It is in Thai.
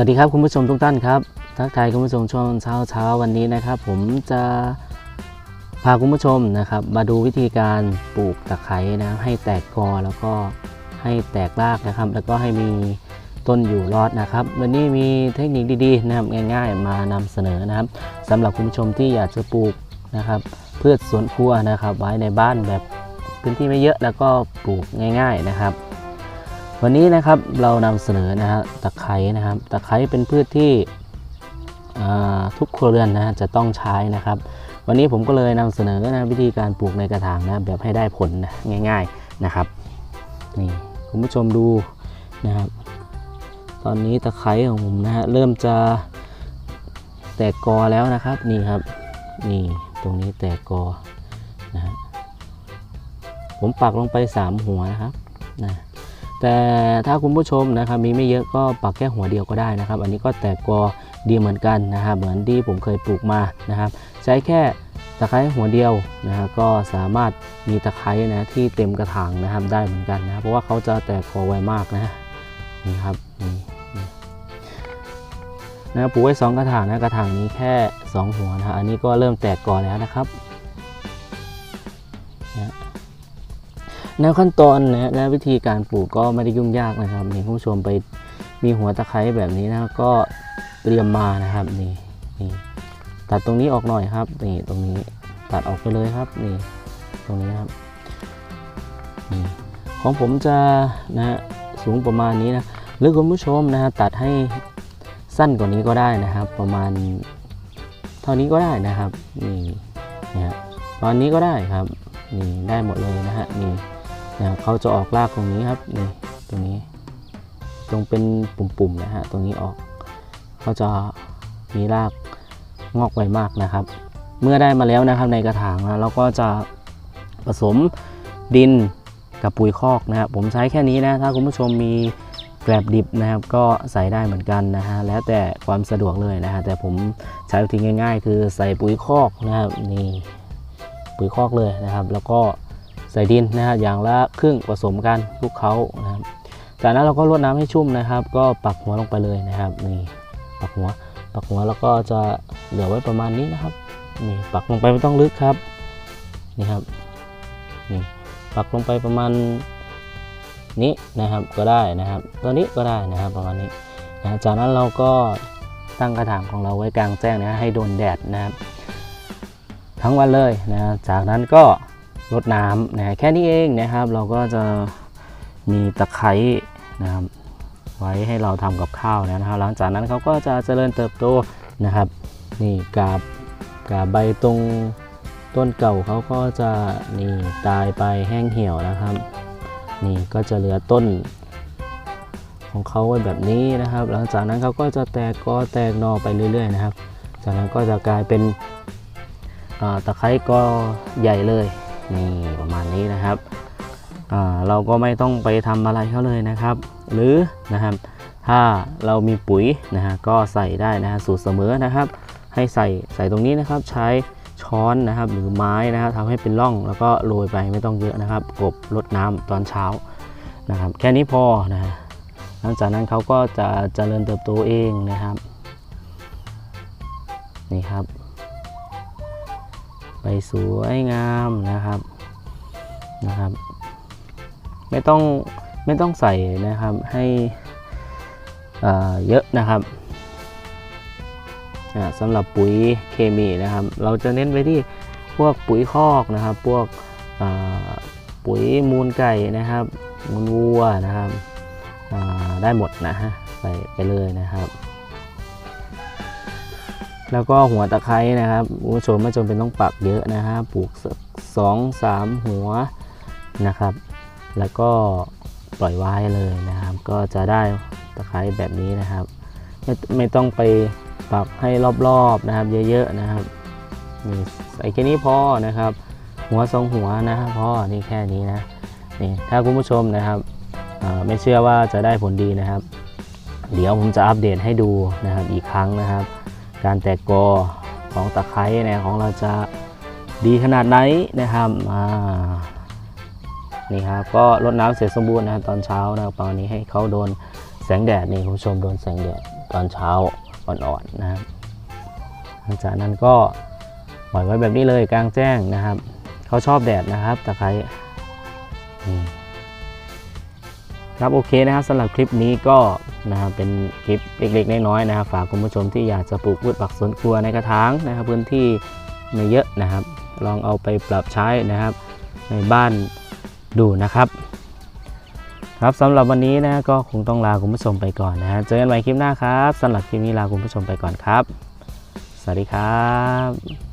วัสดีครับคุณผู้ชมทุกท่านครับ ทักทายคุณผู้ชมช่วงเช้าเช้าๆวันนี้นะครับ ผมจะพาคุณผู้ชมนะครับ มาดูวิธีการปลูกตะไคร้นะให้แตกกอแล้วก็ให้แตกรากนะครับ แล้วก็ให้มีต้นอยู่รอดนะครับ วันนี้มีเทคนิคดีๆนะครับง่าย ๆ มานำเสนอนะครับสำหรับคุณผู้ชมที่อยากจะปลูกนะครับพืชสวนครัวนะครับ ไว้ในบ้านแบบพื้นที่ไม่เยอะแล้วก็ปลูกง่าย ๆนะครับ วันนี้นะครับเรานำเสนอนะฮะตะไคร้นะครับตะไคร้เป็นพืชที่ทุกครัวเรือนนะจะต้องใช้นะครับ วันนี้ผมก็เลยนำเสนอนะวิธีการปลูกในกระถางนะแบบให้ได้ผลนะง่าย ๆนะครับนี่คุณผู้ชมดูนะครับตอนนี้ตะไคร้ของผมนะฮะเริ่มจะแตกกอแล้วนะครับนี่ครับนี่ตรงนี้แตกกอนะฮะผมปักลงไป 3 หัวนะครับนะ แต่ถ้าคุณผู้ชมนะครับมีไม่เยอะก็ปักแค่หัวเดียวก็ได้นะครับ อันนี้ก็แตกกอดีเหมือนกันนะครับเหมือนที่ผมเคยปลูกมานะครับ ใช้แค่ตะไคร้หัวเดียวนะครับก็สามารถมีตะไคร้นะที่เต็มกระถางนะครับได้เหมือนกันนะเพราะว่าเขาจะแตกกอไวมากนะนี่ครับนี่นะปลูกไว้สองกระถางนะกระถางนี้แค่สองหัวนะอันนี้ก็เริ่มแตกกอแล้วนะครับ แนวขั้นตอนนะและวิธีการปลูกก็ไม่ได้ยุ่งยากนะครับนี่คุณผู้ชมไปมีหัวตะไคร้แบบนี้นะก็เตรียมมานะครับนี่นี่ตัดตรงนี้ออกหน่อยครับนี่ตรงนี้ตัดออกไปเลยครับนี่ตรงนี้ครับนี่ของผมจะนะฮะสูงประมาณนี้นะหรือคุณผู้ชมนะฮะตัดให้สั้นกว่านี้ก็ได้นะครับ ประมาณเท่านี้ก็ได้นะครับนี่นะฮะตอนนี้ก็ได้ครับนี่ได้หมดเลยนะฮะนี่ นะเขาจะออกรากตรงนี้ครับนี่ตรงนี้ ตรงเป็นปุ่มๆนะฮะตรงนี้ออกเขาจะมีรากงอกไวมากนะครับ เมื่อได้มาแล้วนะครับในกระถางนะเราก็จะผสมดินกับปุ๋ยคอกนะครับผมใช้แค่นี้นะถ้าคุณผู้ชมมีแกลบดิบนะครับ ก็ใส่ได้เหมือนกันนะฮะแล้วแต่ความสะดวกเลยนะฮะแต่ผมใช้วิธีง่าย ๆ คือใส่ปุ๋ยคอกนะครับนี่ปุ๋ยคอกเลยนะครับ แล้วก็ ส่ดินนะฮะอย่างละครึ่งผสมกันคลุกเคล้านะครับ จากนั้นเราก็รดน้ำให้ชุ่มนะครับ ก็ปักหัวลงไปเลยนะครับนี่ปักหัว ปักหัวแล้วก็จะเหลือไว้ประมาณนี้นะครับนี่ปักลงไปไม่ต้องลึกครับนี่ครับนี่ปักลงไปประมาณนี้นะครับก็ได้นะครับ ตัวนี้ก็ได้นะครับประมาณนี้นะจากนั้นเราก็ตั้งกระถางของเราไว้กลางแจ้งนะให้โดนแดดนะครับ ทั้งวันเลยนะจากนั้นก็ รดน้ำนะแค่นี้เองนะครับ เราก็จะมีตะไคร้นะครับ ไว้ให้เราทำกับข้าวนะครับ หลังจากนั้นเขาก็จะเจริญเติบโตนะครับ นี่กาบกาบใบตรงต้นเก่าเขาก็จะนี่ตายไปแห้งเหี่ยวนะครับ นี่ก็จะเหลือต้น ของเขาไว้แบบนี้นะครับ หลังจากนั้นเขาก็จะแตกกอแตกนอไปเรื่อย ๆ นะครับ จากนั้นก็จะกลายเป็นตะไคร้กอใหญ่เลย นี่ประมาณนี้นะครับเราก็ไม่ต้องไปทำอะไรเขาเลยนะครับ หรือนะครับถ้าเรามีปุ๋ยนะฮะก็ใส่ได้นะฮะสูตรเสมอนะครับ ให้ใส่ใส่ตรงนี้นะครับใช้ช้อนนะครับหรือไม้นะครับทำให้เป็นร่องแล้วก็โรยไปไม่ต้องเยอะนะครับ กบรดน้ำตอนเช้านะครับ แค่นี้พอนะฮะหลังจากนั้นเขาก็จะเจริญเติบโตเองนะครับนี่ครับ สวยงามนะครับนะครับ ไม่ต้องไม่ต้องใส่นะครับให้เเยอะนะครับสำหรับปุ๋ยเคมีนะครับ เราจะเน้นไปที่พวกปุ๋ยคอกนะครับ พวกปุ๋ยมูลไก่นะครับ มูลวัวนะครับได้หมดนะฮะใส่ไปเลยนะครับ แล้วก็หัวตะไคร้นะครับคุณผู้ชมไม่จำเป็นต้องปักเยอะนะฮะปลูกสองสามหัวนะครับ แล้วก็ปล่อยไว้เลยนะครับ ก็จะได้ตะไคร้แบบนี้นะครับ ไม่ไม่ต้องไปปักให้รอบๆนะครับ เยอะๆนะครับนี่ใส่แค่นี้พอนะครับ หัวทรงหัวนะครับพอนี่แค่นี้นะนี่ถ้าคุณผู้ชมนะครับไม่เชื่อว่าจะได้ผลดีนะครับ เดี๋ยวผมจะอัปเดตให้ดูนะครับอีกครั้งนะครับ การแตกกอของตะไคร้เนี่ยของเราจะดีขนาดไหนนะครับนี่ครับก็รดน้ำเสร็จสมบูรณ์นะครับตอนเช้านะครับตอนนี้ให้เขาโดนแสงแดดนี่คุณผู้ชมโดนแสงแดดตอนเช้าอ่อนๆนะครับหลังจากนั้นก็ปล่อยไว้แบบนี้เลยกลางแจ้งนะครับเขาชอบแดดนะครับตะไคร้ ครับโอเคนะครับสำหรับคลิปนี้ก็นะครับเป็นคลิปเล็กๆน้อยๆนะครับ ฝากคุณผู้ชมที่อยากจะปลูกพืชผักสวนครัวในกระถางนะครับ พื้นที่ไม่เยอะนะครับ ลองเอาไปปรับใช้นะครับ ในบ้านดูนะครับ ครับสำหรับวันนี้นะก็คงต้องลาคุณผู้ชมไปก่อนนะเจอกันใหม่คลิปหน้าครับสำหรับคลิปนี้ลาคุณผู้ชมไปก่อนครับ สวัสดีครับ